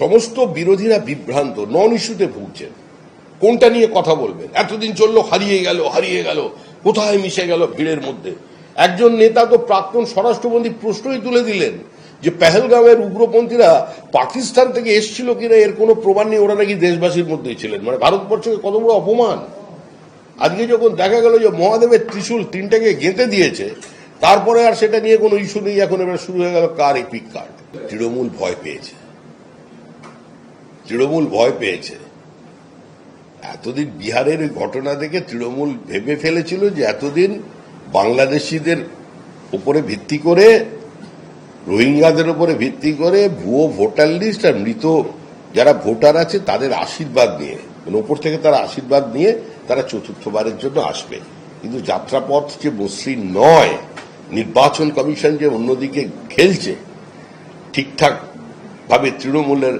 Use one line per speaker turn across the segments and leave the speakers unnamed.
সমস্ত বিরোধীরা বিভ্রান্ত নন ইস্যুতে ভুগছেন। কোনটা নিয়ে কথা বলবেন? এতদিন চলল, হারিয়ে গেল হারিয়ে গেল, কোথায় মিশে গেল ভিড়ের মধ্যে? একজন নেতা তো প্রাক্তন স্বরাষ্ট্রমন্ত্রী প্রশ্নই তুলে দিলেন যে পেহেলগাঁওয়ের উগ্রপন্থীরা পাকিস্তান থেকে এসছিল কিনা, এর কোনো প্রমাণ নেই, ওরা নাকি দেশবাসীর মধ্যেই ছিলেন। মানে ভারতবর্ষকে কত বড় অপমান। আজকে যখন দেখা গেল যে মহাদেবের ত্রিশূল তিনটাকে গেঁথে দিয়েছে, তারপরে আর সেটা নিয়ে কোনো ইস্যু নেই, এখন এবার শুরু হয়ে গেল কার এপিক কার্ড? তৃণমূল ভয় পেয়েছে। তৃণমূল ভয় পেয়েছে। এতদিন বিহারের ঘটনা দেখে তৃণমূল ভেবে ফেলেছিল যে এতদিন বাংলাদেশিদের উপরে ভিত্তি করে, রোহিঙ্গাদের উপরে ভিত্তি করে ভুয়ো ভোটার লিস্ট আর মৃত যারা ভোটার আছে তাদের আশীর্বাদ নিয়ে মানে ওপর থেকে তারা আশীর্বাদ নিয়ে তারা চতুর্থবারের জন্য আসবে। কিন্তু যাত্রাপথ যে মসৃণ নয়, নির্বাচন কমিশন যে অন্যদিকে খেলছে ঠিকঠাক ভাবে তৃণমূলের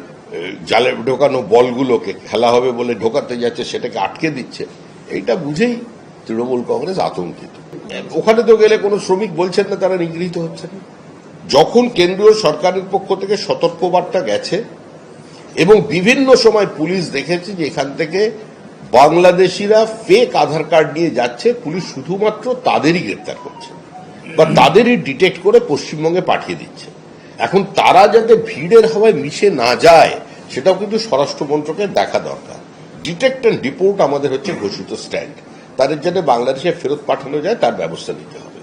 জালে ঢোকানো বলগুলোকে খেলা হবে বলে ঢোকাতে যাচ্ছে, সেটাকে আটকে দিচ্ছে। এইটা বুঝেই তৃণমূল কংগ্রেস আতঙ্কিত। ওখানে তো গেলে কোনো শ্রমিক বলছেন না, তারা নিগৃহীত হচ্ছেন যখন কেন্দ্রীয় সরকারের পক্ষ থেকে সতর্কবার্তা গেছে, এবং বিভিন্ন সময় পুলিশ দেখেছে যে এখান থেকে বাংলাদেশিরা ফেক আধার কার্ড নিয়ে যাচ্ছে, পুলিশ শুধুমাত্র তাদেরই গ্রেপ্তার করছে। বা তাদেরই ডিটেক্ট করে পশ্চিমবঙ্গে পাঠিয়ে দিচ্ছে। এখন তারা যাতে ভিড়ের হাওয়ায় মিশে না যায়, সেটাও কিন্তু স্বরাষ্ট্র মন্ত্রকের দেখা দরকার। ডিটেক্ট অ্যান্ড ডিপোর্ট আমাদের হচ্ছে ঘোষিত স্ট্যান্ড। তাদের যাতে বাংলাদেশে ফেরত পাঠানো যায়, তার ব্যবস্থা নিতে হবে।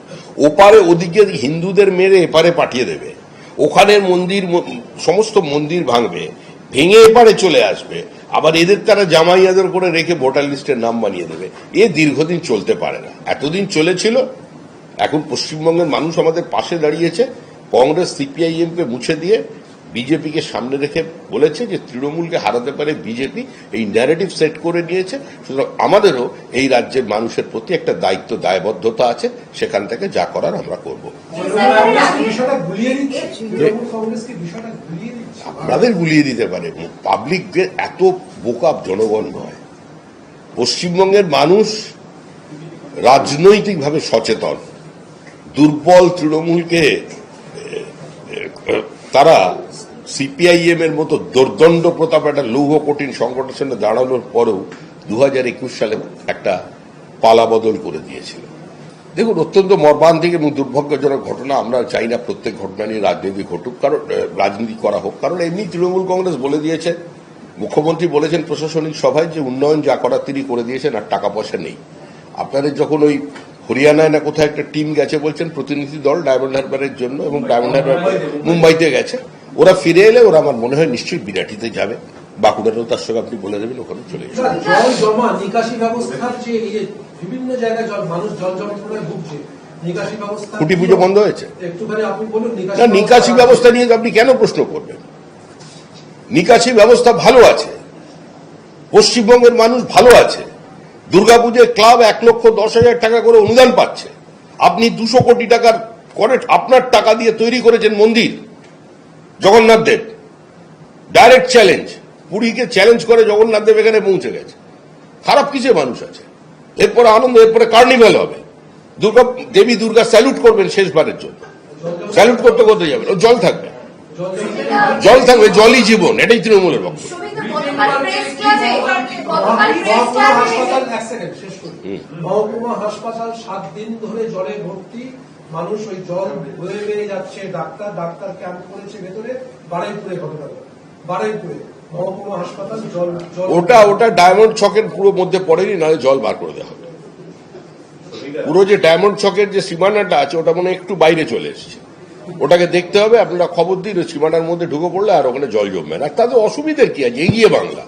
ওপারে ওদিকে হিন্দুদের মেরে এপারে পাঠিয়ে দেবে। ওখানের মন্দির সমস্ত মন্দির ভাঙবে, ভেঙে এপারে চলে আসবে। আবার এদের তারা জামাইয়াদের করে রেখে ভোটার লিস্টের নাম বানিয়ে দেবে। এ দীর্ঘদিন চলতে পারে না। এতদিন চলেছিল, এখন পশ্চিমবঙ্গের মানুষ আমাদের পাশে দাঁড়িয়েছে। কংগ্রেস সিপিআইএম কে মুছে দিয়ে বিজেপিকে সামনে রেখে বলেছে যে তৃণমূলকে হারাতে পারে বিজেপি, এই ন্যারেটিভ সেট করে নিয়েছে সুতরাং আমাদেরও এই রাজ্যের মানুষের প্রতি একটা দায়িত্ব, দায়বদ্ধতা আছে। সেখান থেকে যা করার আমরা করব। আপনাদের গুলিয়ে দিতে পারে পাবলিকদের এত বোকা জনগণ নয়। পশ্চিমবঙ্গের মানুষ রাজনৈতিকভাবে সচেতন। দুর্বল তৃণমূলকে তারা সিপিআইএম এর মতো দুর্দণ্ড প্রতাপ একটা লৌহ কঠিন সংগঠনের সামনে দাঁড়ানোর পরেও দু হাজার একুশ সালে একটা পালা বদল করে দিয়েছিল। দেখুন, অত্যন্ত মর্মান্তিক এবং দুর্ভাগ্যজনক ঘটনা। আমরা চাই না প্রত্যেক ঘটনা নিয়ে রাজনীতি ঘটুক, কারণ রাজনীতি করা হোক। কারণ এমনি তৃণমূল কংগ্রেস বলে দিয়েছে, মুখ্যমন্ত্রী বলেছেন প্রশাসনিক সভায় যে উন্নয়ন যা করার তিনি করে দিয়েছেন, আর টাকা পয়সা নেই। আপনাদের যখন ওই হরিয়ানায় না কোথায় একটা টিম গেছে বলছেন প্রতিনিধি দল ডায়মন্ড হারবারের জন্য এবং ডায়মন্ড হারবার মুম্বাইতে গেছে। ওরা ফিরে এলে ওরা আমার মনে হয় নিশ্চয়ই বিরাটিতে যাবে। বাঁকুড়াতেও তার সঙ্গে আপনি বলে দেবেন ওখানে চলে যাবে।
জল জমা নিকাশি ব্যবস্থার যে বিভিন্ন জায়গায় জল মানুষ জল যন্ত্রণায় ভুগছে
খুঁটি পুজো বন্ধ হয়েছে? না নিকাশি ব্যবস্থা নিয়ে আপনি কেন প্রশ্ন করবেন? নিকাশি ব্যবস্থা ভালো আছে। পশ্চিমবঙ্গের মানুষ ভালো আছে। দুর্গাপুজোর ক্লাব এক লক্ষ দশ হাজার টাকা করে অনুদান পাচ্ছে। আপনি দুশো কোটি টাকার করে আপনার টাকা দিয়ে তৈরি করেছেন মন্দির। জগন্নাথ দেব ডাইরেক্ট চ্যালেঞ্জ পুরীকে চ্যালেঞ্জ করে জগন্নাথ দেব এখানে পৌঁছে গেছে। খারাপ কিছু মানুষ আছে? এরপরে আনন্দ, এরপরে কার্নিভ্যাল হবে। দুর্গা, দেবী দুর্গা স্যালুট করবেন শেষবারের জন্য। স্যালুট করতে করতে যাবেন ও জল থাকবে। জল থাকবে জলই জীবন এটাই তৃণমূলের বক্তব্য।
মহকুমা হাসপাতাল শেষ করি মহকুমা হাসপাতাল সাত দিন ধরে জলে ভর্তি মানুষ ওই জল বয়ে বেয়ে যাচ্ছে ডাক্তার ডাক্তার ক্যাম্প করেছে ভেতরে বারুইপুরে ঘটনা বারুইপুরে মহকুমা হাসপাতাল জল
ওটা ওটা ডায়মন্ড ছকের পুরো মধ্যে পড়েনি নাহলে জল বার করে দেওয়া হবে। পুরো যে ডায়মন্ড ছকের যে সীমানাটা আছে ওটা মনে হয় একটু বাইরে চলে এসেছে। ওটাকে দেখতে হবে, আপনারা খবর দিয়ে সীমানার মধ্যে ঢুকে পড়লে আর ওখানে জল জমবে না। তাদের অসুবিধার কি আছে? এগিয়ে বাংলা।